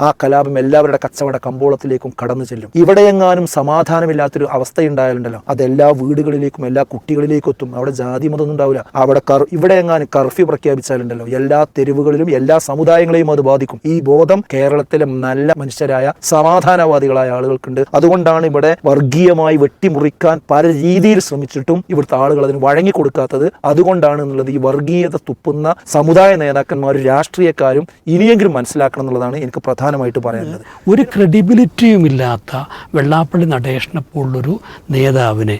ആ കലാപം എല്ലാവരുടെ കച്ചവട കമ്പോളത്തിലേക്കും കടന്നു ചെല്ലും. ഇവിടെയെങ്ങാനും സമാധാനമില്ലാത്തൊരു അവസ്ഥയുണ്ടായാലുണ്ടല്ലോ. അത് എല്ലാ വീടുകളിലേക്കും എല്ലാ കുട്ടികളിലേക്കും എത്തും. അവിടെ ജാതി മതമൊന്നും ഉണ്ടാവില്ല. അവിടെ കർ ഇവിടെയെങ്ങാനും കർഫ്യൂ പ്രഖ്യാപിച്ചാലുണ്ടല്ലോ. എല്ലാ തെരുവുകളിലും എല്ലാ സമുദായങ്ങളെയും അത് ബാധിക്കും. ഈ ബോധം കേരളത്തിലെ നല്ല മനുഷ്യരായ സമാധാനവാദികളായ ആളുകൾക്കുണ്ട്. അതുകൊണ്ടാണ് ഇവിടെ വർഗീയമായി വെട്ടിമുറിക്കാൻ പല രീതിയിൽ ശ്രമിച്ചിട്ടും ഇവിടുത്തെ ആളുകൾ അതിന് വഴങ്ങിക്കൊടുക്കാത്തത്. അതുകൊണ്ടാണ് എന്നുള്ളത് ഈ വർഗീയത തുപ്പുന്ന സമുദായ നേതാക്കന്മാരും രാഷ്ട്രീയക്കാരും ഇനിയെങ്കിലും മനസ്സിലാക്കണം എന്നുള്ളതാണ് എനിക്ക് പ്രധാനമായിട്ട് പറയുന്നത് ഒരു ക്രെഡിബിലിറ്റിയും ഇല്ലാത്ത വെള്ളാപ്പള്ളി നടേഷനെ പോലുള്ളൊരു നേതാവിനെ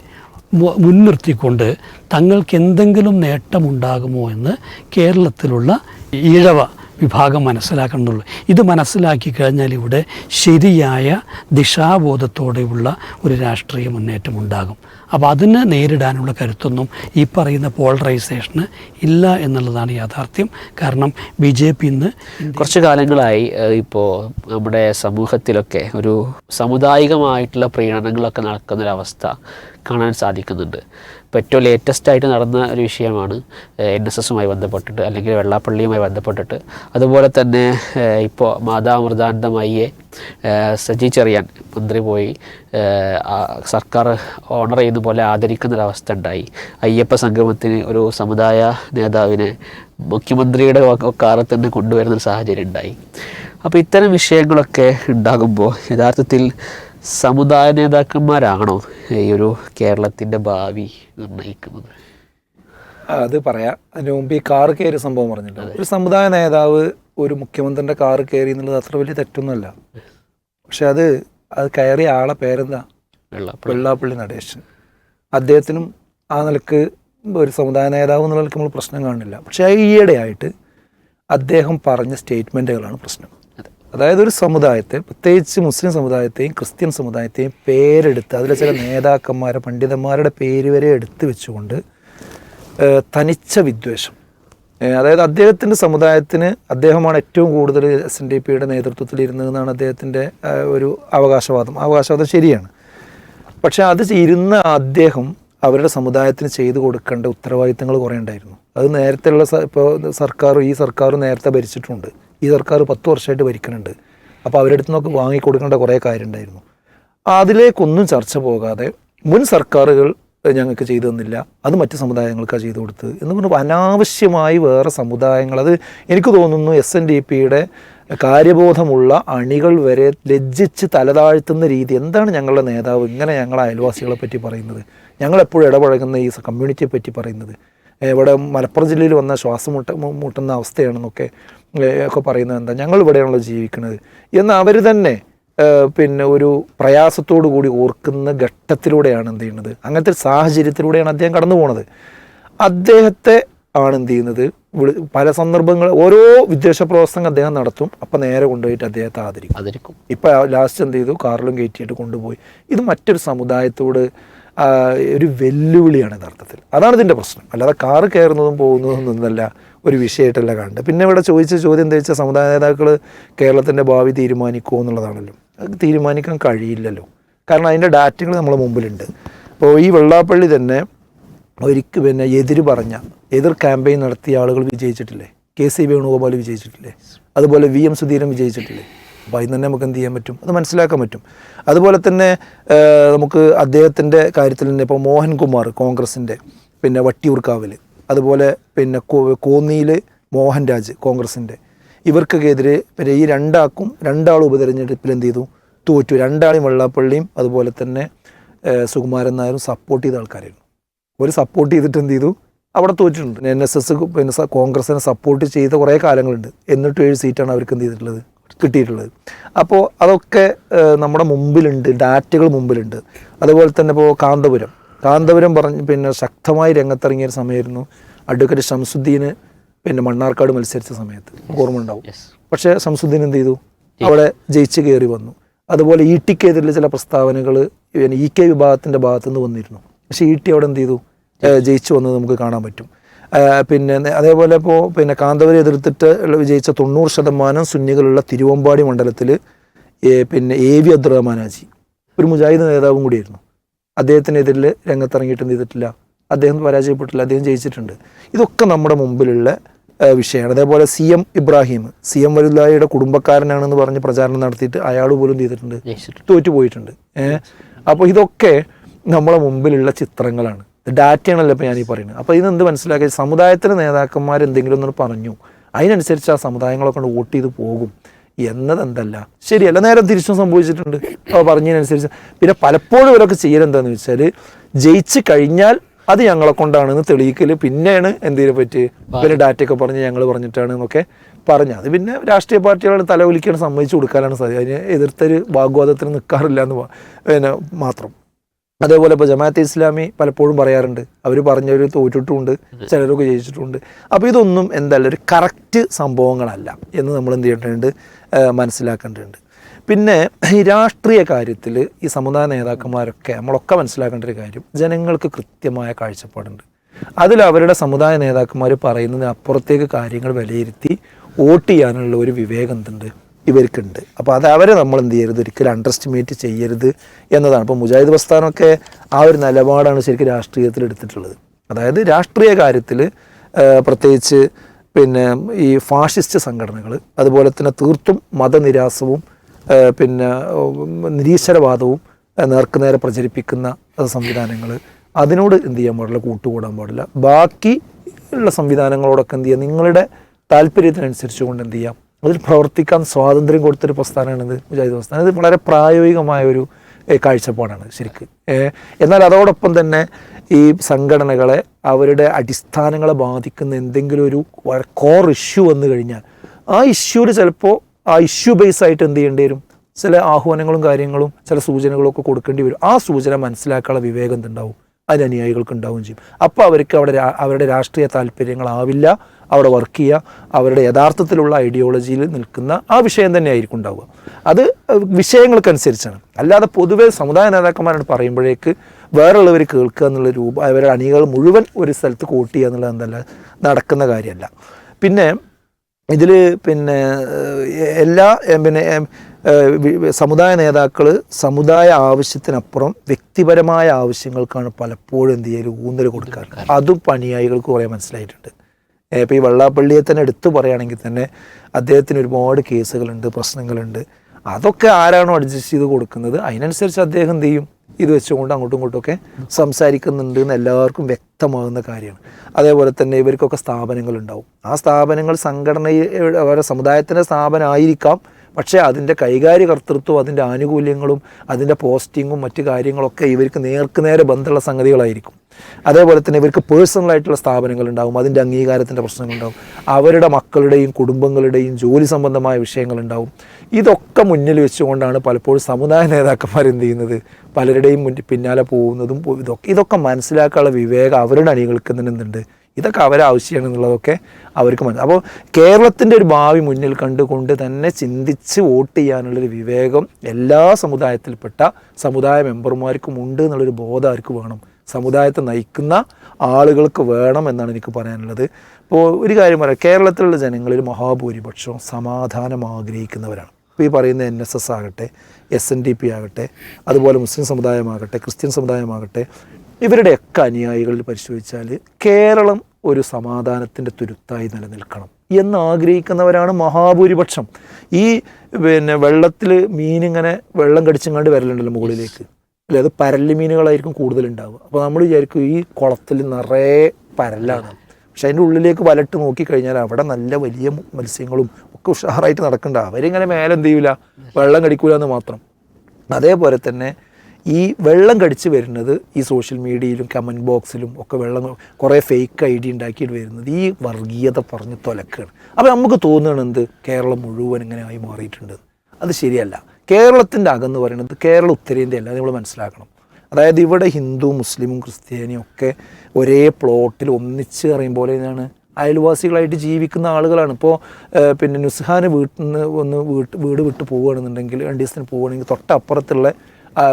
മുൻനിർത്തിക്കൊണ്ട് തങ്ങൾക്ക് എന്തെങ്കിലും നേട്ടമുണ്ടാകുമോ എന്ന് കേരളത്തിലുള്ള ഈഴവ വിഭാഗം മനസ്സിലാക്കണമെന്നുള്ളു. ഇത് മനസ്സിലാക്കി കഴിഞ്ഞാൽ ഇവിടെ ശരിയായ ദിശാബോധത്തോടെയുള്ള ഒരു രാഷ്ട്രീയ മുന്നേറ്റം ഉണ്ടാകും അപ്പോൾ അതിനെ നേരിടാനുള്ള കരുത്തൊന്നും ഈ പറയുന്ന പോളറൈസേഷന് ഇല്ല എന്നുള്ളതാണ് യാഥാർത്ഥ്യം. കാരണം ബി ജെ പി ഇന്ന് കുറച്ച് കാലങ്ങളായി ഇപ്പോൾ നമ്മുടെ സമൂഹത്തിലൊക്കെ ഒരു സാമുദായികമായിട്ടുള്ള പ്രീണനങ്ങളൊക്കെ നടക്കുന്നൊരവസ്ഥ കാണാൻ സാധിക്കുന്നുണ്ട്. ഇപ്പോൾ ഏറ്റവും ലേറ്റസ്റ്റ് ആയിട്ട് നടന്ന ഒരു വിഷയമാണ് എൻ എസ് എസുമായി ബന്ധപ്പെട്ടിട്ട് അല്ലെങ്കിൽ വെള്ളാപ്പള്ളിയുമായി ബന്ധപ്പെട്ടിട്ട്. അതുപോലെ തന്നെ ഇപ്പോൾ മാതാമൃതാനന്ദമയ്യെ സജി ചെറിയാൻ മന്ത്രി പോയി സർക്കാർ ഓണർ ചെയ്യുന്ന പോലെ ആദരിക്കുന്നൊരവസ്ഥ ഉണ്ടായി. അയ്യപ്പ സംഗമത്തിന് ഒരു സമുദായ നേതാവിനെ മുഖ്യമന്ത്രിയുടെ കാറിൽ തന്നെ കൊണ്ടുവരുന്ന സാഹചര്യം ഉണ്ടായി. അപ്പോൾ ഇത്തരം വിഷയങ്ങളൊക്കെ ഉണ്ടാകുമ്പോൾ യഥാർത്ഥത്തിൽ സമുദായ നേതാക്കന്മാരാണോ ഈ ഒരു കേരളത്തിന്റെ ഭാവി നിർണയിക്കുന്നത് അത് പറയാം. അതിന് മുമ്പ് ഈ കാർ കയറിയ സംഭവം പറഞ്ഞില്ല? ഒരു സമുദായ നേതാവ് ഒരു മുഖ്യമന്ത്രിന്റെ കാർ കയറി എന്നുള്ളത് അത്ര വലിയ തെറ്റൊന്നുമല്ല. പക്ഷെ അത് അത് കയറിയ ആളെ പേരെന്താ? വെള്ളാപ്പള്ളി. നടേശൻ. അദ്ദേഹത്തിനും ആ നിലയ്ക്ക് ഒരു സമുദായ നേതാവ് എന്നുള്ള നമ്മൾ പ്രശ്നം കാണില്ല പക്ഷേ ഈയിടെയായിട്ട് അദ്ദേഹം പറഞ്ഞ സ്റ്റേറ്റ്മെന്റുകളാണ് പ്രശ്നം. അതായത് ഒരു സമുദായത്തെ പ്രത്യേകിച്ച് മുസ്ലിം സമുദായത്തെയും ക്രിസ്ത്യൻ സമുദായത്തെയും പേരെടുത്ത് അതിലെ ചില നേതാക്കന്മാരെ പണ്ഡിതന്മാരുടെ പേര് വരെ എടുത്തു വെച്ചുകൊണ്ട് തനിച്ച വിദ്വേഷം. അതായത് അദ്ദേഹത്തിന്റെ സമുദായത്തിന് അദ്ദേഹമാണ് ഏറ്റവും കൂടുതൽ എസ് എൻ ഡി പിയുടെ നേതൃത്വത്തിൽ ഇരുന്നതെന്നാണ് അദ്ദേഹത്തിന്റെ ഒരു അവകാശവാദം. അവകാശവാദം ശരിയാണ്. പക്ഷേ അത് ഇരുന്ന അദ്ദേഹം അവരുടെ സമുദായത്തിന് ചെയ്തു കൊടുക്കേണ്ട ഉത്തരവാദിത്തങ്ങൾ കുറേ ഉണ്ടായിരുന്നു. അത് നേരത്തെയുള്ള ഇപ്പോൾ സർക്കാർ ഈ സർക്കാർ നേരത്തെ ഭരിച്ചിട്ടുണ്ട്. ഈ സർക്കാർ പത്ത് വർഷമായിട്ട് ഭരിക്കുന്നുണ്ട്. അപ്പോൾ അവരുടെ അടുത്ത് നിന്നൊക്കെ വാങ്ങിക്കൊടുക്കേണ്ട കുറേ കാര്യം ഉണ്ടായിരുന്നു അതിലേക്കൊന്നും ചർച്ച പോകാതെ മുൻ സർക്കാരുകൾ ഞങ്ങൾക്ക് ചെയ്തു തന്നില്ല. അത് മറ്റ് സമുദായങ്ങൾക്കാണ് ചെയ്തു കൊടുത്തത് എന്ന് പറഞ്ഞപ്പോൾ അനാവശ്യമായി വേറെ സമുദായങ്ങൾ അത് എനിക്ക് തോന്നുന്നു എസ് എൻ ഡി പിയുടെ കാര്യബോധമുള്ള അണികൾ വരെ ലജ്ജിച്ച് തലതാഴ്ത്തുന്ന രീതി എന്താണ് ഞങ്ങളുടെ നേതാവ് ഇങ്ങനെ ഞങ്ങളെ അയൽവാസികളെ പറ്റി പറയുന്നത്? ഞങ്ങളെപ്പോഴും ഇടപഴകുന്ന ഈ കമ്മ്യൂണിറ്റിയെ പറ്റി പറയുന്നത്. ഇവിടെ മലപ്പുറം ജില്ലയിൽ വന്ന ശ്വാസം മുട്ട മുട്ടുന്ന അവസ്ഥയാണെന്നൊക്കെ ഒക്കെ പറയുന്നത് എന്താ? ഞങ്ങൾ ഇവിടെയാണല്ലോ ജീവിക്കുന്നത് എന്ന് അവർ തന്നെ പിന്നെ ഒരു പ്രയാസത്തോടു കൂടി ഓർക്കുന്ന ഘട്ടത്തിലൂടെയാണ് എന്ത് ചെയ്യുന്നത്? അങ്ങനത്തെ ഒരു സാഹചര്യത്തിലൂടെയാണ് അദ്ദേഹം കടന്നു പോണത്. അദ്ദേഹത്തെ ആണ് എന്ത് ചെയ്യുന്നത്? പല സന്ദർഭങ്ങൾ ഓരോ വിദ്വേഷ പ്രവർത്തനം അദ്ദേഹം നടത്തും. അപ്പം നേരെ കൊണ്ടുപോയിട്ട് അദ്ദേഹത്തെ ആദരിക്കും. ആദരിക്കും. ഇപ്പം ലാസ്റ്റ് എന്ത് ചെയ്തു? കാറിലും കയറ്റിയിട്ട് കൊണ്ടുപോയി. ഇത് മറ്റൊരു സമുദായത്തോട് ഒരു വെല്ലുവിളിയാണ് യഥാർത്ഥത്തിൽ. അതാണ് ഇതിന്റെ പ്രശ്നം. അല്ലാതെ കാറ് കയറുന്നതും പോകുന്നതും ഒന്നല്ല ഒരു വിഷയമായിട്ടല്ല കാണുന്നത് പിന്നെ ഇവിടെ ചോദിച്ച ചോദ്യം എന്താ വെച്ചാൽ സമുദായ നേതാക്കൾ കേരളത്തിന്റെ ഭാവി തീരുമാനിക്കുമോ എന്നുള്ളതാണല്ലോ. അത് തീരുമാനിക്കാൻ കഴിയില്ലല്ലോ. കാരണം അതിന്റെ ഡാറ്റകൾ നമ്മളെ മുമ്പിലുണ്ട്. അപ്പോൾ ഈ വെള്ളാപ്പള്ളി തന്നെ ഒരിക്കൽ പിന്നെ എതിര് പറഞ്ഞ എതിർ ക്യാമ്പയിൻ നടത്തിയ ആളുകൾ വിജയിച്ചിട്ടില്ലേ? കെ സി വേണുഗോപാൽ വിജയിച്ചിട്ടില്ലേ? അതുപോലെ വി എം സുധീരൻ വിജയിച്ചിട്ടില്ലേ? അപ്പോൾ അതിന് തന്നെ നമുക്ക് എന്ത് ചെയ്യാൻ പറ്റും? അത് മനസ്സിലാക്കാൻ പറ്റും. അതുപോലെ തന്നെ നമുക്ക് അദ്ദേഹത്തിന്റെ കാര്യത്തിൽ തന്നെ ഇപ്പോൾ മോഹൻകുമാർ കോൺഗ്രസിന്റെ പിന്നെ വട്ടിയൂർക്കാവിൽ അതുപോലെ പിന്നെ കോന്നിയിൽ മോഹൻരാജ് കോൺഗ്രസിന്റെ. ഇവർക്കൊക്കെ എതിരെ പിന്നെ ഈ രണ്ടാൾക്കും രണ്ടാളും ഉപതെരഞ്ഞെടുപ്പിൽ എന്ത് ചെയ്തു? തോറ്റു. രണ്ടാളും വെള്ളാപ്പള്ളിയും അതുപോലെ തന്നെ സുകുമാരൻ നായരും സപ്പോർട്ട് ചെയ്ത ആൾക്കാരായിരുന്നു. ഒരു സപ്പോർട്ട് ചെയ്തിട്ട് എന്ത് ചെയ്തു? അവിടെ തോറ്റിട്ടുണ്ട്. എൻ എസ് എസ് പിന്നെ കോൺഗ്രസിനെ സപ്പോർട്ട് ചെയ്ത കുറേ കാലങ്ങളുണ്ട്. എന്നിട്ട് ഏഴ് സീറ്റാണ് അവർക്ക് എന്ത് ചെയ്തിട്ടുള്ളത്? കിട്ടിയിട്ടുള്ളത്. അപ്പോൾ അതൊക്കെ നമ്മുടെ മുമ്പിലുണ്ട്. ഡാറ്റകൾ മുമ്പിലുണ്ട്. അതുപോലെ തന്നെ ഇപ്പോൾ കാന്തപുരം. കാന്തപുരം പറഞ്ഞ് പിന്നെ ശക്തമായി രംഗത്തിറങ്ങിയ ഒരു സമയമായിരുന്നു. അഡ്വക്കേറ്റ് ഷംസുദ്ദീന് പിന്നെ മണ്ണാർക്കാട് മത്സരിച്ച സമയത്ത്. ഓർമ്മ ഉണ്ടാവും പക്ഷെ ഷംസുദ്ദീൻ എന്ത് ചെയ്തു? അവിടെ ജയിച്ച് കയറി വന്നു. അതുപോലെ ഇ ടിക്കെതിരെ ചില പ്രസ്താവനകൾ പിന്നെ ഇ കെ വിഭാഗത്തിന്റെ ഭാഗത്തു നിന്ന് വന്നിരുന്നു. പക്ഷെ ഇ ടി അവിടെ എന്ത് ചെയ്തു? ജയിച്ചു. വന്നത് നമുക്ക് കാണാൻ പറ്റും. പിന്നെ അതേപോലെ ഇപ്പോൾ പിന്നെ കാന്തപുരം എതിർത്തിട്ട് വിജയിച്ച തൊണ്ണൂറ് ശതമാനം സുന്നികളുള്ള തിരുവമ്പാടി മണ്ഡലത്തിൽ പിന്നെ എ വി അബ്ദുറഹ്മാനാജി ഒരു മുജാഹിദ് നേതാവും കൂടിയായിരുന്നു. അദ്ദേഹത്തിനെതിരിൽ രംഗത്തിറങ്ങിയിട്ട് എന്ത് ചെയ്തിട്ടില്ല. അദ്ദേഹം പരാജയപ്പെട്ടില്ല അദ്ദേഹം ജയിച്ചിട്ടുണ്ട്. ഇതൊക്കെ നമ്മുടെ മുമ്പിലുള്ള വിഷയമാണ്. അതേപോലെ C M Ibrahim C M വലുതായിയുടെ കുടുംബക്കാരനാണെന്ന് പറഞ്ഞ് പ്രചാരണം നടത്തിയിട്ട് അയാൾ പോലും ചെയ്തിട്ടുണ്ട്. തോറ്റുപോയിട്ടുണ്ട് തോറ്റു പോയിട്ടുണ്ട്. ഏഹ് അപ്പോൾ ഇതൊക്കെ നമ്മളെ മുമ്പിലുള്ള ചിത്രങ്ങളാണ്. ഡാറ്റയാണല്ലോ ഇപ്പോൾ ഞാനീ പറയുന്നത്. അപ്പോൾ ഇതെന്ത് മനസ്സിലാക്കി? സമുദായത്തിലെ നേതാക്കന്മാർ എന്തെങ്കിലും ഒന്ന് പറഞ്ഞു? അതിനനുസരിച്ച് ആ സമുദായങ്ങളൊക്കെ വോട്ട് ചെയ്ത് പോകും. എന്നത് എന്തല്ല ശരിയല്ല നേരം തിരിച്ചും സംഭവിച്ചിട്ടുണ്ട്. അപ്പോൾ പറഞ്ഞതിനനുസരിച്ച്. പിന്നെ പലപ്പോഴും ഇവരൊക്കെ ചെയ്യലെന്താന്ന് വെച്ചാൽ ജയിച്ച് കഴിഞ്ഞാൽ അത് ഞങ്ങളെ കൊണ്ടാണെന്ന് തെളിയിക്കൽ പിന്നെയാണ് എന്തിനെ പറ്റി? പിന്നെ ഡാറ്റയൊക്കെ പറഞ്ഞ് ഞങ്ങൾ പറഞ്ഞിട്ടാണ് എന്നൊക്കെ പറഞ്ഞു. അത് പിന്നെ രാഷ്ട്രീയ പാർട്ടികളുടെ തലവലിക്കാണ് സമ്മതിച്ചു കൊടുക്കാനാണ് സാധ്യത. അതിന് എതിർത്തൊരു വാഗ്വാദത്തിന് നിൽക്കാറില്ല എന്ന് പിന്നെ മാത്രം. അതേപോലെ ഇപ്പോൾ ജമാഅത്തെ ഇസ്ലാമി പലപ്പോഴും പറയാറുണ്ട്. അവർ പറഞ്ഞവർ തോറ്റിട്ടുമുണ്ട് ചിലരൊക്കെ ജയിച്ചിട്ടുണ്ട് അപ്പോൾ ഇതൊന്നും എന്തായാലും ഒരു കറക്റ്റ് സംഭവങ്ങളല്ല എന്ന് നമ്മൾ എന്ത് ചെയ്യേണ്ടതുണ്ട്? മനസ്സിലാക്കേണ്ടതുണ്ട്. പിന്നെ ഈ രാഷ്ട്രീയ കാര്യത്തിൽ ഈ സമുദായ നേതാക്കന്മാരൊക്കെ നമ്മളൊക്കെ മനസ്സിലാക്കേണ്ട ഒരു കാര്യം ജനങ്ങൾക്ക് കൃത്യമായ കാഴ്ചപ്പാടുണ്ട്. അതിൽ അവരുടെ സമുദായ നേതാക്കന്മാർ പറയുന്നതിന് അപ്പുറത്തേക്ക് കാര്യങ്ങൾ വിലയിരുത്തി വോട്ട് ചെയ്യാനുള്ള ഒരു വിവേകം എന്തുണ്ട്? ഇവർക്കുണ്ട്. അപ്പോൾ അത് അവരെ നമ്മൾ എന്ത് ചെയ്യരുത്? ഒരിക്കലും അണ്ടർ എസ്റ്റിമേറ്റ് ചെയ്യരുത് എന്നതാണ്. ഇപ്പോൾ മുജാഹിദ് പ്രസ്ഥാനമൊക്കെ ആ ഒരു നിലപാടാണ് ശരിക്കും രാഷ്ട്രീയത്തിൽ എടുത്തിട്ടുള്ളത് അതായത് രാഷ്ട്രീയ കാര്യത്തിൽ പ്രത്യേകിച്ച് പിന്നെ ഈ ഫാഷിസ്റ്റ് സംഘടനകൾ അതുപോലെ തന്നെ തീർത്തും മതനിരാസവും പിന്നെ നിരീശ്വരവാദവും നേർക്കുനേരെ പ്രചരിപ്പിക്കുന്ന സംവിധാനങ്ങൾ. അതിനോട് എന്ത് ചെയ്യാൻ പാടില്ല? കൂട്ടുകൂടാൻ പാടില്ല. ബാക്കി ഉള്ള സംവിധാനങ്ങളോടൊക്കെ എന്ത് ചെയ്യുക നിങ്ങളുടെ താല്പര്യത്തിനനുസരിച്ച് കൊണ്ട് എന്ത് ചെയ്യാം? അതിൽ പ്രവർത്തിക്കാൻ സ്വാതന്ത്ര്യം കൊടുത്തൊരു പ്രസ്ഥാനമാണിത് മുജാഹിദ് പ്രസ്ഥാനം. ഇത് വളരെ പ്രായോഗികമായ ഒരു കാഴ്ചപ്പാടാണ് ശരിക്ക്. എന്നാൽ അതോടൊപ്പം തന്നെ ഈ സംഘടനകളെ അവരുടെ അടിസ്ഥാനങ്ങളെ ബാധിക്കുന്ന എന്തെങ്കിലും ഒരു കോർ ഇഷ്യൂ വന്നു കഴിഞ്ഞാൽ ആ ഇഷ്യൂവിൽ ചിലപ്പോൾ ആ ഇഷ്യൂ ബേസ് ആയിട്ട് എന്ത് ചെയ്യേണ്ടി വരും? ചില ആഹ്വാനങ്ങളും കാര്യങ്ങളും ചില സൂചനകളും ഒക്കെ കൊടുക്കേണ്ടി വരും. ആ സൂചന മനസ്സിലാക്കാനുള്ള വിവേകം എന്തുണ്ടാവും? അതിന് അനുയായികൾക്ക് ഉണ്ടാവുകയും ചെയ്യും. അപ്പോൾ അവർക്ക് അവിടെ അവരുടെ രാഷ്ട്രീയ താല്പര്യങ്ങളാവില്ല. അവിടെ വർക്ക് ചെയ്യുക അവരുടെ യഥാർത്ഥത്തിലുള്ള ഐഡിയോളജിയിൽ നിൽക്കുന്ന ആ വിഷയം തന്നെ ആയിരിക്കും ഉണ്ടാവുക. അത് വിഷയങ്ങൾക്കനുസരിച്ചാണ്. അല്ലാതെ പൊതുവേ സമുദായ നേതാക്കന്മാരോട് പറയുമ്പോഴേക്ക് വേറുള്ളവർ കേൾക്കുക എന്നുള്ള രൂപ അവരുടെ അണികൾ മുഴുവൻ ഒരു സ്ഥലത്ത് കൂട്ടുക എന്നുള്ളത് എന്തല്ല നടക്കുന്ന കാര്യമല്ല. പിന്നെ ഇതിൽ പിന്നെ എല്ലാ പിന്നെ സമുദായ നേതാക്കൾ സമുദായ ആവശ്യത്തിനപ്പുറം വ്യക്തിപരമായ ആവശ്യങ്ങൾക്കാണ് പലപ്പോഴും എന്ത് ചെയ്യൽ ഊന്നൽ കൊടുക്കാറ്. അതും പണിയായികൾക്ക് കുറേ മനസ്സിലായിട്ടുണ്ട്. ഇപ്പോൾ ഈ വെള്ളാപ്പള്ളിയെ തന്നെ എടുത്തു പറയുകയാണെങ്കിൽ തന്നെ അദ്ദേഹത്തിന് ഒരുപാട് കേസുകളുണ്ട് പ്രശ്നങ്ങളുണ്ട്. അതൊക്കെ ആരാണോ അഡ്ജസ്റ്റ് ചെയ്ത് കൊടുക്കുന്നത്? അതിനനുസരിച്ച് അദ്ദേഹം എന്ത് ചെയ്യും? ഇത് വെച്ചുകൊണ്ട് അങ്ങോട്ടും ഇങ്ങോട്ടും ഒക്കെ സംസാരിക്കുന്നുണ്ട് എന്ന് എല്ലാവർക്കും വ്യക്തമാകുന്ന കാര്യമാണ്. അതേപോലെ തന്നെ ഇവർക്കൊക്കെ സ്ഥാപനങ്ങളുണ്ടാവും. ആ സ്ഥാപനങ്ങൾ സംഘടനയുടെ സമുദായത്തിന്റെ സ്ഥാപനമായിരിക്കാം പക്ഷേ അതിന്റെ കൈകാര്യ കർത്തൃത്വം അതിന്റെ ആനുകൂല്യങ്ങളും അതിന്റെ പോസ്റ്റിങ്ങും മറ്റു കാര്യങ്ങളൊക്കെ ഇവർക്ക് നേർക്ക് നേരെ ബന്ധമുള്ള സംഗതികളായിരിക്കും. അതേപോലെ തന്നെ ഇവർക്ക് പേഴ്സണലായിട്ടുള്ള സ്ഥാപനങ്ങൾ ഉണ്ടാവും അതിന്റെ അംഗീകാരത്തിന്റെ പ്രശ്നങ്ങളുണ്ടാവും അവരുടെ മക്കളുടെയും കുടുംബങ്ങളുടെയും ജോലി സംബന്ധമായ വിഷയങ്ങളുണ്ടാവും ഇതൊക്കെ മുന്നിൽ വെച്ചുകൊണ്ടാണ് പലപ്പോഴും സമുദായ നേതാക്കന്മാർ എന്ത് ചെയ്യുന്നത്? പലരുടെയും മുന്നിൽ പിന്നാലെ പോകുന്നതും ഇതൊക്കെ ഇതൊക്കെ മനസ്സിലാക്കാനുള്ള വിവേകം അവരുടെ അണികൾക്ക് തന്നെ എന്തുണ്ട്? ഇതൊക്കെ അവരാവശ്യമാണ് എന്നുള്ളതൊക്കെ അവർക്ക് മനസ്സിലാവും അപ്പോൾ കേരളത്തിന്റെ ഒരു ഭാവി മുന്നിൽ കണ്ടുകൊണ്ട് തന്നെ ചിന്തിച്ച് വോട്ട് ചെയ്യാനുള്ളൊരു വിവേകം എല്ലാ സമുദായത്തിൽപ്പെട്ട സമുദായ മെമ്പർമാർക്കും ഉണ്ട് എന്നുള്ളൊരു ബോധം ആർക്ക് വേണം. സമുദായത്തെ നയിക്കുന്ന ആളുകൾക്ക് വേണം എന്നാണ് എനിക്ക് പറയാനുള്ളത്. ഇപ്പോൾ ഒരു കാര്യം പറയാം. കേരളത്തിലുള്ള ജനങ്ങളിൽ മഹാഭൂരിപക്ഷവും സമാധാനം ആഗ്രഹിക്കുന്നവരാണ്. ഇപ്പോൾ ഈ പറയുന്ന എൻ എസ് എസ് ആകട്ടെ എസ് എൻ ഡി പി ആകട്ടെ അതുപോലെ മുസ്ലിം സമുദായമാകട്ടെ ക്രിസ്ത്യൻ സമുദായമാകട്ടെ ഇവരുടെയൊക്കെ അനുയായികളിൽ പരിശോധിച്ചാൽ കേരളം ഒരു സമാധാനത്തിന്റെ തുരുത്തായി നിലനിൽക്കണം എന്ന് ആഗ്രഹിക്കുന്നവരാണ് മഹാഭൂരിപക്ഷം. ഈ പിന്നെ വെള്ളത്തിൽ മീനിങ്ങനെ വെള്ളം കടിച്ചങ്ങാണ്ട് വരലുണ്ടല്ലോ മുകളിലേക്ക്. അല്ലെ? അത് പരൽ മീനുകളായിരിക്കും കൂടുതലുണ്ടാവുക. അപ്പോൾ നമ്മൾ വിചാരിക്കും ഈ കുളത്തിൽ നിറയെ പരലാണ് പക്ഷെ അതിന്റെ ഉള്ളിലേക്ക് വലട്ട് നോക്കിക്കഴിഞ്ഞാൽ അവിടെ നല്ല വലിയ മത്സ്യങ്ങളും ഒക്കെ ഉഷാറായിട്ട് നടക്കണ്ട. അവരിങ്ങനെ മേലെ എന്ത് ചെയ്യൂല വെള്ളം കടിക്കൂല എന്ന് മാത്രം. അതേപോലെ തന്നെ ഈ വെള്ളം കടിച്ച് വരുന്നത് ഈ സോഷ്യൽ മീഡിയയിലും കമന്റ് ബോക്സിലും ഒക്കെ വെള്ളം കുറേ ഫേക്ക് ഐ ഡി ഉണ്ടാക്കിയിട്ട് വരുന്നത് ഈ വർഗീയത പറഞ്ഞ് തൊലക്കാണ്. അപ്പോൾ നമുക്ക് തോന്നുകയാണ് എന്ത്? കേരളം മുഴുവൻ ഇങ്ങനെയായി മാറിയിട്ടുണ്ട്. അത് ശരിയല്ല. കേരളത്തിന്റെ അകന്ന് പറയുന്നത് കേരള ഉത്തരേന്ത്യ അല്ല നമ്മൾ മനസ്സിലാക്കണം. അതായത് ഇവിടെ ഹിന്ദു മുസ്ലിമും ക്രിസ്ത്യാനിയും ഒക്കെ ഒരേ പ്ലോട്ടിൽ ഒന്നിച്ച് അറിയും പോലെ അയൽവാസികളായിട്ട് ജീവിക്കുന്ന ആളുകളാണ്. ഇപ്പോൾ പിന്നെ നുസ്ഹാന് വീട്ടിൽ നിന്ന് ഒന്ന് വീട്ട് വീട് വിട്ട് പോവുകയാണെന്നുണ്ടെങ്കിൽ രണ്ട് ദിവസത്തിന് പോവുകയാണെങ്കിൽ തൊട്ടപ്പുറത്തുള്ള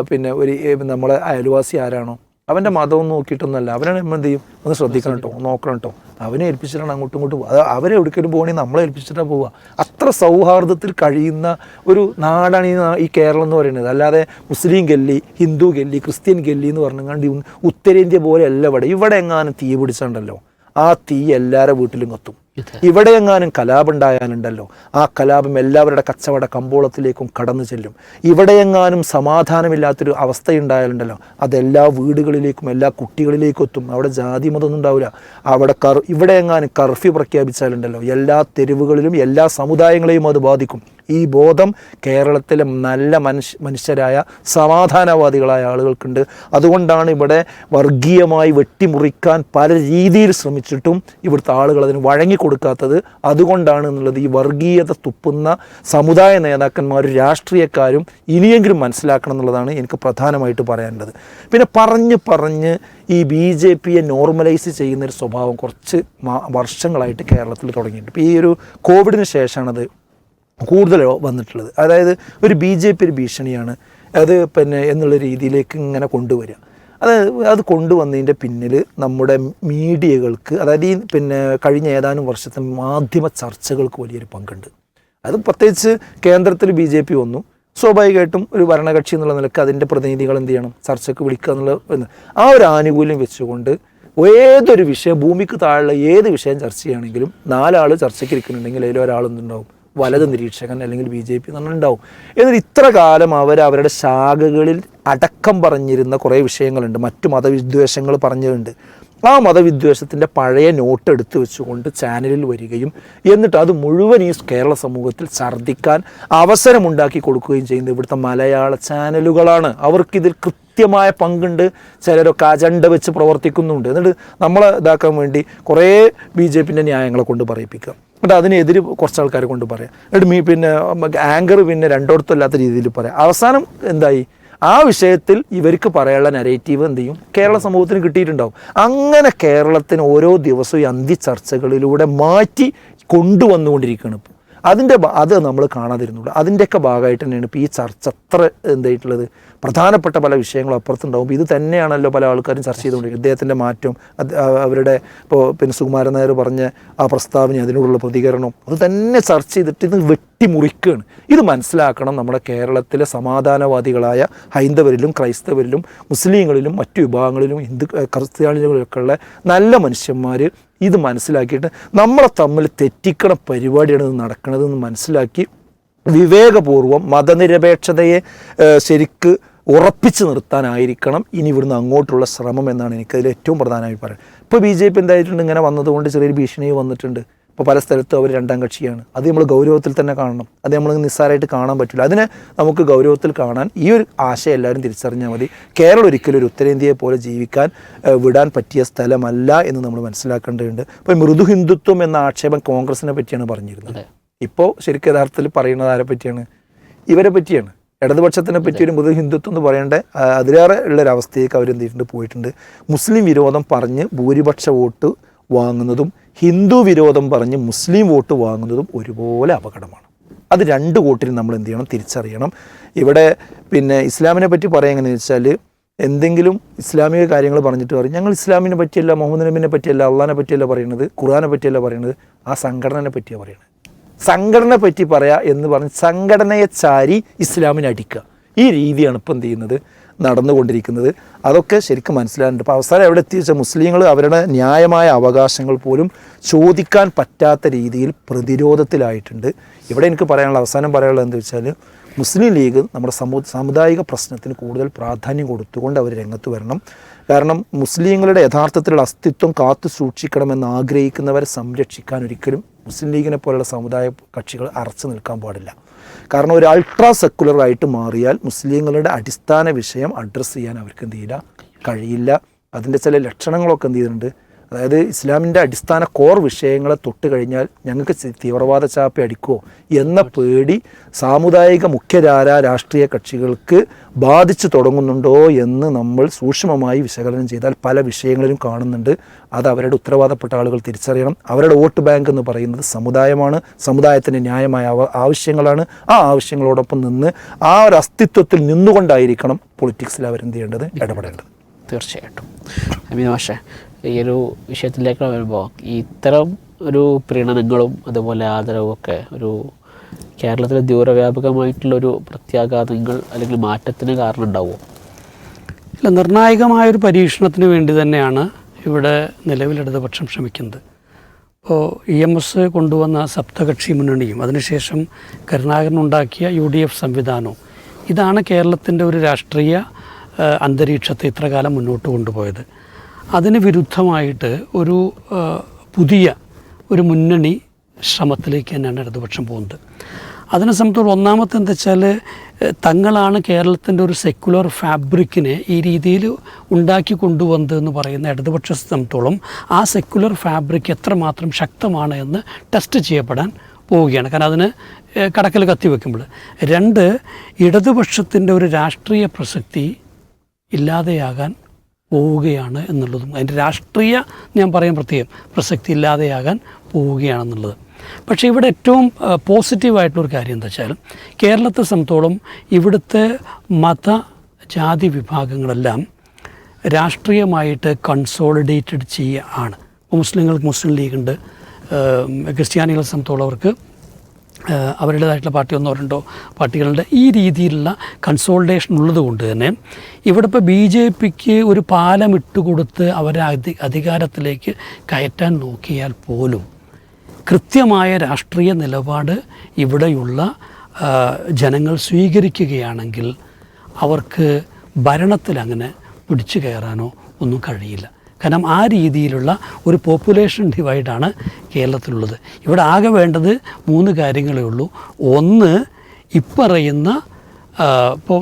പിന്നെ ഒരു നമ്മളെ അയൽവാസി ആരാണോ അവന്റെ മതവും നോക്കിയിട്ടൊന്നുമല്ല അവനാണ് എന്ത് ചെയ്യും? ഒന്ന് ശ്രദ്ധിക്കണം കേട്ടോ നോക്കണം കേട്ടോ. അവനെ ഏൽപ്പിച്ചിട്ടാണ് അങ്ങോട്ടും ഇങ്ങോട്ടും അത് അവരെ എവിടേക്കൊരു പോകണേ നമ്മളെ ഏൽപ്പിച്ചിട്ടാണ് പോവുക. അത്ര സൗഹാർദ്ദത്തിൽ കഴിയുന്ന ഒരു നാടാണ് ഈ ഈ കേരളം എന്ന് പറയുന്നത്. അല്ലാതെ മുസ്ലിം ഗല്ലി ഹിന്ദു ഗല്ലി ക്രിസ്ത്യൻ ഗല്ലി എന്ന് പറഞ്ഞുകൊണ്ട് ഉത്തരേന്ത്യ പോലെ അല്ല ഇവിടെ. ഇവിടെ എങ്ങാനും തീ പിടിച്ചിട്ടുണ്ടല്ലോ ആ തീ എല്ലാവരുടെ വീട്ടിലും കത്തും. ഇവിടെയെങ്ങാനും എങ്ങാനും കലാപുണ്ടായാലുണ്ടല്ലോ ആ കലാപം എല്ലാവരുടെ കച്ചവട കമ്പോളത്തിലേക്കും കടന്നു ചെല്ലും. ഇവിടെ എങ്ങാനും സമാധാനമില്ലാത്തൊരു അവസ്ഥയുണ്ടായാലുണ്ടല്ലോ. അതെല്ലാ വീടുകളിലേക്കും എല്ലാ കുട്ടികളിലേക്കും എത്തും. അവിടെ ജാതി മതമൊന്നും ഉണ്ടാവില്ല. അവിടെ കർ ഇവിടെ എങ്ങാനും കർഫ്യൂ പ്രഖ്യാപിച്ചാലുണ്ടല്ലോ. എല്ലാ തെരുവുകളിലും എല്ലാ സമുദായങ്ങളെയും അത് ബാധിക്കും. ഈ ബോധം കേരളത്തിലെ നല്ല മനുഷ്യ മനുഷ്യരായ സമാധാനവാദികളായ ആളുകൾക്കുണ്ട്. അതുകൊണ്ടാണ് ഇവിടെ വർഗീയമായി വെട്ടിമുറിക്കാൻ പല രീതിയിൽ ശ്രമിച്ചിട്ടും ഇവിടുത്തെ ആളുകൾ അതിന് വഴങ്ങിക്കൊടുക്കാത്തത് അതുകൊണ്ടാണ് എന്നുള്ളത് ഈ വർഗീയത തുപ്പുന്ന സമുദായ നേതാക്കന്മാരും രാഷ്ട്രീയക്കാരും ഇനിയെങ്കിലും മനസ്സിലാക്കണം എന്നുള്ളതാണ് എനിക്ക് പ്രധാനമായിട്ട് പറയാനുള്ളത്. പിന്നെ പറഞ്ഞ് പറഞ്ഞ് ഈ ബി ജെ പിയെ നോർമലൈസ് ചെയ്യുന്നൊരു സ്വഭാവം കുറച്ച് വർഷങ്ങളായിട്ട് കേരളത്തിൽ തുടങ്ങിയിട്ടുണ്ട്. ഇപ്പോൾ ഈ ഒരു കോവിഡിന് ശേഷമാണത് കൂടുതലോ വന്നിട്ടുള്ളത്. അതായത് ഒരു ബി ജെ പി ഒരു ഭീഷണിയാണ്. അത് പിന്നെ എന്നുള്ള രീതിയിലേക്ക് ഇങ്ങനെ കൊണ്ടുവരിക. അത് അത് കൊണ്ടുവന്നതിന്റെ പിന്നിൽ നമ്മുടെ മീഡിയകൾക്ക് അതായത് ഈ പിന്നെ കഴിഞ്ഞ ഏതാനും വർഷത്തെ മാധ്യമ ചർച്ചകൾക്ക് വലിയൊരു പങ്കുണ്ട്. അത് പ്രത്യേകിച്ച് കേന്ദ്രത്തിൽ ബി ജെ പി വന്നു. സ്വാഭാവികമായിട്ടും ഒരു ഭരണകക്ഷി എന്നുള്ള നിലയ്ക്ക് അതിന്റെ പ്രതിനിധികൾ എന്ത് ചെയ്യണം? ചർച്ചയ്ക്ക് വിളിക്കുക എന്നുള്ള ആ ഒരു ആനുകൂല്യം വെച്ചുകൊണ്ട് ഏതൊരു വിഷയം ഭൂമിക്ക് താഴെയുള്ള ഏത് വിഷയം ചർച്ച ചെയ്യുകയാണെങ്കിലും നാലാൾ ചർച്ചയ്ക്ക് ഇരിക്കുന്നുണ്ടെങ്കിൽ അതിൽ ഒരാളെന്തുണ്ടാവും? വലത് നിരീക്ഷകൻ അല്ലെങ്കിൽ ബി ജെ പി എന്നുണ്ടാവും എന്നിട്ട് ഇത്ര കാലം അവർ അവരുടെ ശാഖകളിൽ അടക്കം പറഞ്ഞിരുന്ന കുറേ വിഷയങ്ങളുണ്ട്. മറ്റു മതവിദ്വേഷങ്ങൾ പറഞ്ഞിട്ടുണ്ട്. ആ മതവിദ്വേഷത്തിന്റെ പഴയ നോട്ട് എടുത്തു വെച്ചുകൊണ്ട് ചാനലിൽ വരികയും എന്നിട്ട് അത് മുഴുവൻ ഈ കേരള സമൂഹത്തിൽ ഛർദ്ദിക്കാൻ അവസരമുണ്ടാക്കി കൊടുക്കുകയും ചെയ്യുന്ന ഇവിടുത്തെ മലയാള ചാനലുകളാണ്. അവർക്കിതിൽ കൃത്യമായ പങ്കുണ്ട്. ചിലരൊക്കെ അജണ്ട വെച്ച് പ്രവർത്തിക്കുന്നുണ്ട്. എന്നിട്ട് നമ്മളെ ഇതാക്കാൻ വേണ്ടി കുറേ ബി ജെ പിന്റെ ന്യായങ്ങളെ കൊണ്ട് പറയിപ്പിക്കുക. എന്നിട്ട് അതിനെതിരെ കുറച്ച് ആൾക്കാരെ കൊണ്ട് പറയാം. എന്നിട്ട് മീ പിന്നെ ആങ്കർ പിന്നെ രണ്ടോടത്തല്ലാത്ത രീതിയിൽ പറയാം. അവസാനം എന്തായി? ആ വിഷയത്തിൽ ഇവർക്ക് പറയാനുള്ള നരേറ്റീവ് എന്ത് ചെയ്യും? കേരള സമൂഹത്തിന് കിട്ടിയിട്ടുണ്ടാവും. അങ്ങനെ കേരളത്തിന് ഓരോ ദിവസവും ഈ അന്തി ചർച്ചകളിലൂടെ മാറ്റി കൊണ്ടുവന്നുകൊണ്ടിരിക്കുകയാണ് ഇപ്പോൾ അതിന്റെ അത് നമ്മൾ കാണാതിരുന്നുള്ളൂ. അതിന്റെയൊക്കെ ഭാഗമായിട്ട് തന്നെയാണ് ഇപ്പോൾ ഈ ചർച്ച അത്ര എന്തായിട്ടുള്ളത്. പ്രധാനപ്പെട്ട പല വിഷയങ്ങളും അപ്പുറത്തുണ്ടാകും ഇത് തന്നെയാണല്ലോ പല ആൾക്കാരും ചർച്ച ചെയ്തുകൊണ്ടിരിക്കുന്നത്. ഇദ്ദേഹത്തിന്റെ മാറ്റം അവരുടെ ഇപ്പോൾ പിന്നെ സുകുമാരൻ നായർ പറഞ്ഞ ആ പ്രസ്താവന അതിനോടുള്ള പ്രതികരണം അത് തന്നെ ചർച്ച ചെയ്തിട്ട് ഇത് വെട്ടിമുറിക്കുകയാണ്. ഇത് മനസ്സിലാക്കണം നമ്മുടെ കേരളത്തിലെ സമാധാനവാദികളായ ഹൈന്ദവരിലും ക്രൈസ്തവരിലും മുസ്ലിങ്ങളിലും മറ്റു വിഭാഗങ്ങളിലും ഹിന്ദു ക്രിസ്ത്യാനികളിലൊക്കെയുള്ള നല്ല മനുഷ്യന്മാർ ഇത് മനസ്സിലാക്കിയിട്ട് നമ്മളെ തമ്മിൽ തെറ്റിക്കണ പരിപാടിയാണ് ഇത് നടക്കണതെന്ന് മനസ്സിലാക്കി വിവേകപൂർവം മതനിരപേക്ഷതയെ ശരിക്ക് ഉറപ്പിച്ചു നിർത്താനായിരിക്കണം ഇനി ഇവിടുന്ന് അങ്ങോട്ടുള്ള ശ്രമം എന്നാണ് എനിക്കതിൽ ഏറ്റവും പ്രധാനമായി പറയുന്നത്. ഇപ്പോൾ ബി ജെ പി എന്തായിട്ടുണ്ട്? ഇങ്ങനെ വന്നതുകൊണ്ട് ചെറിയൊരു ഭീഷണി വന്നിട്ടുണ്ട്. ഇപ്പോൾ പല സ്ഥലത്തും അവർ രണ്ടാം കക്ഷിയാണ്. അത് നമ്മൾ ഗൗരവത്തിൽ തന്നെ കാണണം. അത് നമ്മൾ നിസ്സാരമായിട്ട് കാണാൻ പറ്റില്ല. അതിനെ നമുക്ക് ഗൗരവത്തിൽ കാണാൻ ഈ ഒരു ആശയം എല്ലാവരും തിരിച്ചറിഞ്ഞാൽ മതി. കേരളം ഒരിക്കലും ഒരു ഉത്തരേന്ത്യയെ പോലെ ജീവിക്കാൻ വിടാൻ പറ്റിയ സ്ഥലമല്ല എന്ന് നമ്മൾ മനസ്സിലാക്കേണ്ടതുണ്ട്. ഇപ്പോൾ മൃദു ഹിന്ദുത്വം എന്ന ആക്ഷേപം കോൺഗ്രസിനെ പറ്റിയാണ് പറഞ്ഞിരുന്നത്. ഇപ്പോൾ ശരിക്കും യഥാർത്ഥത്തിൽ പറയുന്നത് ആരെ പറ്റിയാണ്? ഇവരെ പറ്റിയാണ്. ഇടതുപക്ഷത്തിനെ പറ്റി ഒരു മൃദു ഹിന്ദുത്വം എന്ന് പറയേണ്ട അതിലേറെ ഉള്ള ഒരു അവസ്ഥയൊക്കെ അവർ എന്ത് ചെയ്തിട്ടുണ്ട് പോയിട്ടുണ്ട്. മുസ്ലിം വിരോധം പറഞ്ഞ് ഭൂരിപക്ഷ വോട്ട് വാങ്ങുന്നതും ഹിന്ദു വിരോധം പറഞ്ഞ് മുസ്ലിം വോട്ട് വാങ്ങുന്നതും ഒരുപോലെ അപകടമാണ്. അത് രണ്ട് കൂട്ടരും നമ്മൾ എന്ത് ചെയ്യണം? തിരിച്ചറിയണം. ഇവിടെ പിന്നെ ഇസ്ലാമിനെ പറ്റി പറയുക എങ്ങനെയെന്ന് വെച്ചാൽ എന്തെങ്കിലും ഇസ്ലാമിക കാര്യങ്ങൾ പറഞ്ഞിട്ട് പറയും. ഞങ്ങൾ ഇസ്ലാമിനെ പറ്റിയല്ല മുഹമ്മദ് നബിനെ പറ്റിയല്ല അള്ളഹാനെ പറ്റിയല്ല പറയുന്നത് ഖുറാനെ പറ്റിയല്ല പറയുന്നത് ആ സംഘടനയെ പറ്റിയാണ് പറയുന്നത് സംഘടന പറ്റി പറയാ എന്ന് പറഞ്ഞ് സംഘടനയെ ചാരി ഇസ്ലാമിനെ അടിക്കുക. ഈ രീതിയാണ് ഇപ്പം എന്ത് ചെയ്യുന്നത്? നടന്നുകൊണ്ടിരിക്കുന്നത്. അതൊക്കെ ശരിക്കും മനസ്സിലാകുന്നുണ്ട് അപ്പോൾ അവസാനം എവിടെ എത്തി വെച്ചാൽ മുസ്ലിങ്ങൾ അവരുടെ ന്യായമായ അവകാശങ്ങൾ പോലും ചോദിക്കാൻ പറ്റാത്ത രീതിയിൽ പ്രതിരോധത്തിലായിട്ടുണ്ട്. ഇവിടെ എനിക്ക് പറയാനുള്ള അവസാനം പറയാനുള്ളത് എന്താ വെച്ചാൽ മുസ്ലിം ലീഗ് നമ്മുടെ സമു സാമുദായിക പ്രശ്നത്തിന് കൂടുതൽ പ്രാധാന്യം കൊടുത്തുകൊണ്ട് അവർ രംഗത്ത് വരണം. കാരണം മുസ്ലിങ്ങളുടെ യഥാർത്ഥത്തിലുള്ള അസ്തിത്വം കാത്തു സൂക്ഷിക്കണമെന്ന് ആഗ്രഹിക്കുന്നവരെ സംരക്ഷിക്കാൻ ഒരിക്കലും മുസ്ലിം ലീഗിനെ പോലുള്ള സമുദായ കക്ഷികൾ അറച്ചു നിൽക്കാൻ പാടില്ല. കാരണം ഒരു അൾട്രാ സെക്കുലർ ആയിട്ട് മാറിയാൽ മുസ്ലിങ്ങളുടെ അടിസ്ഥാന വിഷയം അഡ്രസ്സ് ചെയ്യാൻ അവർക്ക് എന്ത് ചെയ്യില്ല? കഴിയില്ല. അതിന്റെ ചില ലക്ഷണങ്ങളൊക്കെ എന്ത് ചെയ്യുന്നുണ്ട്? അതായത് ഇസ്ലാമിന്റെ അടിസ്ഥാന കോർ വിഷയങ്ങളെ തൊട്ട് കഴിഞ്ഞാൽ ഞങ്ങൾക്ക് തീവ്രവാദ ചാപ്പ അടിക്കുമോ എന്ന പേടി സാമുദായിക മുഖ്യധാര രാഷ്ട്രീയ കക്ഷികൾക്ക് ബാധിച്ചു തുടങ്ങുന്നുണ്ടോ എന്ന് നമ്മൾ സൂക്ഷ്മമായി വിശകലനം ചെയ്താൽ പല വിഷയങ്ങളിലും കാണുന്നുണ്ട്. അത് അവരുടെ ഉത്തരവാദപ്പെട്ട ആളുകൾ തിരിച്ചറിയണം. അവരുടെ വോട്ട് ബാങ്ക് എന്ന് പറയുന്നത് സമുദായമാണ്. സമുദായത്തിന്റെ ന്യായമായ ആവശ്യങ്ങളാണ്. ആ ആവശ്യങ്ങളോടൊപ്പം നിന്ന് ആ ഒരു അസ്തിത്വത്തിൽ നിന്നുകൊണ്ടായിരിക്കണം പൊളിറ്റിക്സിൽ അവരെന്ത് ചെയ്യേണ്ടത്? ഇടപെടേണ്ടത്. തീർച്ചയായിട്ടും. മാഷെ. ഈ ഒരു വിഷയത്തിലേക്ക് വരുമ്പോൾ ഇത്തരം ഒരു പ്രീണനങ്ങളും അതുപോലെ ആദരവും ഒക്കെ ഒരു കേരളത്തിൽ ദൂരവ്യാപകമായിട്ടുള്ളൊരു പ്രത്യാഘാതങ്ങൾ അല്ലെങ്കിൽ മാറ്റത്തിന് കാരണം ഉണ്ടാവുമോ ഇല്ല നിർണായകമായൊരു പരീക്ഷണത്തിന് വേണ്ടി തന്നെയാണ് ഇവിടെ നിലവിലിടതുപക്ഷം ശ്രമിക്കുന്നത്. ഇപ്പോൾ ഇ എം എസ് കൊണ്ടുവന്ന സപ്തകക്ഷി മുന്നണിയും അതിനുശേഷം കരുണാകരൻ ഉണ്ടാക്കിയ യു ഡി എഫ് സംവിധാനവും ഇതാണ് കേരളത്തിന്റെ ഒരു രാഷ്ട്രീയ അന്തരീക്ഷത്തെ ഇത്രകാലം മുന്നോട്ട് കൊണ്ടുപോയത്. അതിന് വിരുദ്ധമായിട്ട് ഒരു പുതിയ ഒരു മുന്നണി ശ്രമത്തിലേക്ക് തന്നെയാണ് ഇടതുപക്ഷം പോകുന്നത്. അതിനെ സംബന്ധിച്ചോളം ഒന്നാമത്തെ എന്താ വെച്ചാൽ തങ്ങളാണ് കേരളത്തിന്റെ ഒരു സെക്കുലർ ഫാബ്രിക്കിനെ ഈ രീതിയിൽ ഉണ്ടാക്കി കൊണ്ടുവന്നത് എന്ന് പറയുന്ന ഇടതുപക്ഷ സംബന്ധിച്ചോളം ആ സെക്കുലർ ഫാബ്രിക് എത്രമാത്രം ശക്തമാണ് എന്ന് ടെസ്റ്റ് ചെയ്യപ്പെടാൻ പോവുകയാണ്. കാരണം അതിന് കടക്കൽ കത്തിവെക്കുമ്പോൾ രണ്ട് ഇടതുപക്ഷത്തിന്റെ ഒരു രാഷ്ട്രീയ പ്രസക്തി ഇല്ലാതെയാകാൻ പോവുകയാണ് എന്നുള്ളതും അതിന്റെ രാഷ്ട്രീയ ഞാൻ പറയാൻ പ്രത്യേകം പ്രസക്തി ഇല്ലാതെയാകാൻ പോവുകയാണെന്നുള്ളത്. പക്ഷേ ഇവിടെ ഏറ്റവും പോസിറ്റീവായിട്ടുള്ളൊരു കാര്യം എന്താ വെച്ചാൽ കേരളത്തെ സംബന്ധിച്ചോളം ഇവിടുത്തെ മത ജാതി വിഭാഗങ്ങളെല്ലാം രാഷ്ട്രീയമായിട്ട് കൺസോളിഡേറ്റഡ് ചെയ്യുകയാണ് ആണ് മുസ്ലിങ്ങൾക്ക് മുസ്ലിം ലീഗുണ്ട് ക്രിസ്ത്യാനികളെ സംബന്ധിച്ചുള്ളവർക്ക് ഏഹ് അവരുടേതായിട്ടുള്ള പാർട്ടി ഒന്നോ രണ്ടോ പാർട്ടികളുടെ ഈ രീതിയിലുള്ള കൺസോൾട്ടേഷൻ ഉള്ളത് കൊണ്ട് തന്നെ ഇവിടെ ഇപ്പോൾ ബി ജെ പിക്ക് ഒരു പാലം ഇട്ടുകൊടുത്ത് അവരെ അധി അധികാരത്തിലേക്ക് കയറ്റാൻ നോക്കിയാൽ പോലും കൃത്യമായ രാഷ്ട്രീയ നിലപാട് ഇവിടെയുള്ള ജനങ്ങൾ സ്വീകരിക്കുകയാണെങ്കിൽ അവർക്ക് ഭരണത്തിൽ അങ്ങനെ പിടിച്ചു കയറാനോ ഒന്നും കഴിയില്ല. കാരണം ആ രീതിയിലുള്ള ഒരു പോപ്പുലേഷൻ ഡിവൈഡാണ് കേരളത്തിലുള്ളത്. ഇവിടെ ആകെ വേണ്ടത് മൂന്ന് കാര്യങ്ങളേ ഉള്ളൂ. ഒന്ന് ഇപ്പറയുന്ന ഇപ്പോൾ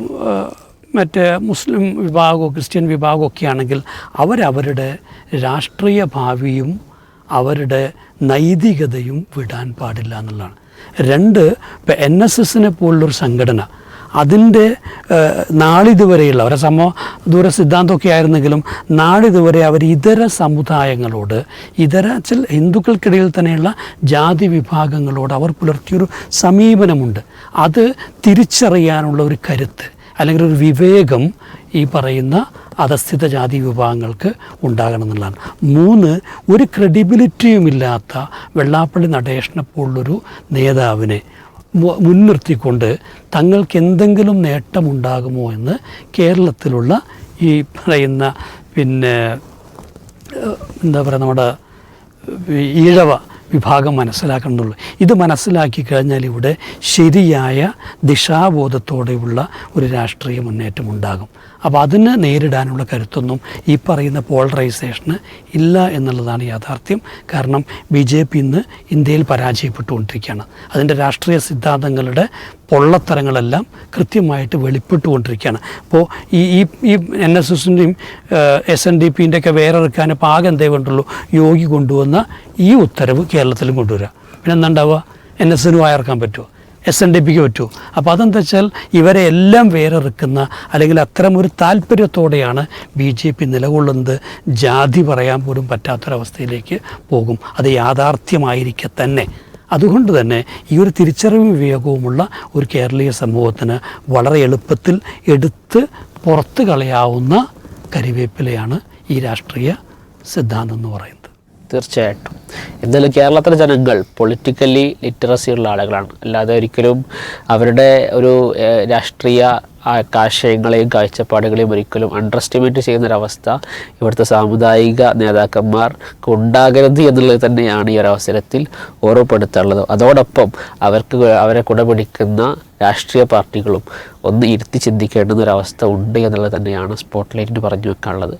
മറ്റേ മുസ്ലിം വിഭാഗമോ ക്രിസ്ത്യൻ വിഭാഗമോ ഒക്കെ ആണെങ്കിൽ അവരവരുടെ രാഷ്ട്രീയ ഭാവിയും അവരുടെ നൈതികതയും വിടാൻ പാടില്ല എന്നുള്ളതാണ്. രണ്ട് ഇപ്പം എൻ എസ് എസിനെ പോലുള്ളൊരു സംഘടന അതിന്റെ നാളിതുവരെയുള്ള അവരെ സമ ദൂര സിദ്ധാന്തമൊക്കെ ആയിരുന്നെങ്കിലും നാളിതുവരെ അവർ ഇതര സമുദായങ്ങളോട് ഇതര ചില ഹിന്ദുക്കൾക്കിടയിൽ തന്നെയുള്ള ജാതി വിഭാഗങ്ങളോട് അവർ പുലർത്തിയൊരു സമീപനമുണ്ട്. അത് തിരിച്ചറിയാനുള്ള ഒരു കരുത്ത് അല്ലെങ്കിൽ ഒരു വിവേകം ഈ പറയുന്ന അധസ്ഥിത ജാതി വിഭാഗങ്ങൾക്ക് ഉണ്ടാകണം എന്നുള്ളതാണ് മൂന്ന് ഒരു ക്രെഡിബിലിറ്റിയുമില്ലാത്ത വെള്ളാപ്പള്ളി നടേശനെ പോലുള്ളൊരു നേതാവിനെ മുൻനിർത്തിക്കൊണ്ട് തങ്ങൾക്ക് എന്തെങ്കിലും നേട്ടമുണ്ടാകുമോ എന്ന് കേരളത്തിലുള്ള ഈ പറയുന്ന പിന്നെ എന്താ പറയുക നമ്മുടെ ഈഴവ വിഭാഗം മനസ്സിലാക്കണമെന്നുള്ളൂ ഇത് മനസ്സിലാക്കി കഴിഞ്ഞാൽ ഇവിടെ ശരിയായ ദിശാബോധത്തോടെയുള്ള ഒരു രാഷ്ട്രീയ മുന്നേറ്റം ഉണ്ടാകും അപ്പോൾ അതിന് നേരിടാനുള്ള കരുത്തൊന്നും ഈ പറയുന്ന പോളറൈസേഷന് ഇല്ല എന്നുള്ളതാണ് യാഥാർത്ഥ്യം. കാരണം ബി ജെ പി ഇന്ന് ഇന്ത്യയിൽ പരാജയപ്പെട്ടുകൊണ്ടിരിക്കുകയാണ്. അതിന്റെ രാഷ്ട്രീയ സിദ്ധാന്തങ്ങളുടെ പൊള്ളത്തരങ്ങളെല്ലാം കൃത്യമായിട്ട് വെളിപ്പെട്ടുകൊണ്ടിരിക്കുകയാണ്. അപ്പോൾ ഈ ഈ ഈ എൻ എസ് എസിന്റെയും എസ് എൻ ഡി പിന്റെ ഒക്കെ വേറെ ഇറക്കാൻ ഇപ്പോൾ എന്തേ വേണ്ടുള്ളൂ യോഗി കൊണ്ടുവന്ന ഈ ഉത്തരവ് കേരളത്തിലും കൊണ്ടുവരിക പിന്നെ എന്താ ഉണ്ടാവുക? എൻ എസ് എസിന് വായർക്കാൻ പറ്റുമോ? എസ് എൻ ഡി പിക്ക് പറ്റുമോ അപ്പോൾ അതെന്താ വെച്ചാൽ ഇവരെ എല്ലാം വേറെറുക്കുന്ന അല്ലെങ്കിൽ അത്തരം ഒരു താല്പര്യത്തോടെയാണ് ബി ജെ പി നിലകൊള്ളുന്നത്. ജാതി പറയാൻ പോലും പറ്റാത്തൊരവസ്ഥയിലേക്ക് പോകും. അത് യാഥാർത്ഥ്യമായിരിക്കെ തന്നെ. അതുകൊണ്ട് തന്നെ ഈ ഒരു തിരിച്ചറിവ് വിവേകവുമുള്ള ഒരു കേരളീയ സമൂഹത്തിന് വളരെ എളുപ്പത്തിൽ എടുത്ത് പുറത്ത് കളയാവുന്ന കരിവേപ്പിലയാണ് ഈ രാഷ്ട്രീയ സിദ്ധാന്തം എന്ന് പറയുന്നത്. തീർച്ചയായിട്ടും. എന്തായാലും കേരളത്തിലെ ജനങ്ങൾ പൊളിറ്റിക്കലി ലിറ്ററസി ഉള്ള ആളുകളാണ്. അല്ലാതെ ഒരിക്കലും അവരുടെ ഒരു രാഷ്ട്രീയ ആശയങ്ങളെയും കാഴ്ചപ്പാടുകളെയും ഒരിക്കലും അണ്ടർ എസ്റ്റിമേറ്റ് ചെയ്യുന്നൊരവസ്ഥ ഇവിടുത്തെ സാമുദായിക നേതാക്കന്മാർക്ക് ഉണ്ടാകരുത് എന്നുള്ളത് തന്നെയാണ് ഈ ഒരു അവസരത്തിൽ ഓർമ്മപ്പെടുത്താനുള്ളത്. അതോടൊപ്പം അവർക്ക് അവരെ കുടപിടിക്കുന്ന രാഷ്ട്രീയ പാർട്ടികളും ഒന്ന് ഇരുത്തി ചിന്തിക്കേണ്ടുന്ന ഒരവസ്ഥ ഉണ്ട് എന്നുള്ളത് തന്നെയാണ് സ്പോട്ട് ലൈറ്റിന് പറഞ്ഞു വെക്കാനുള്ളത്.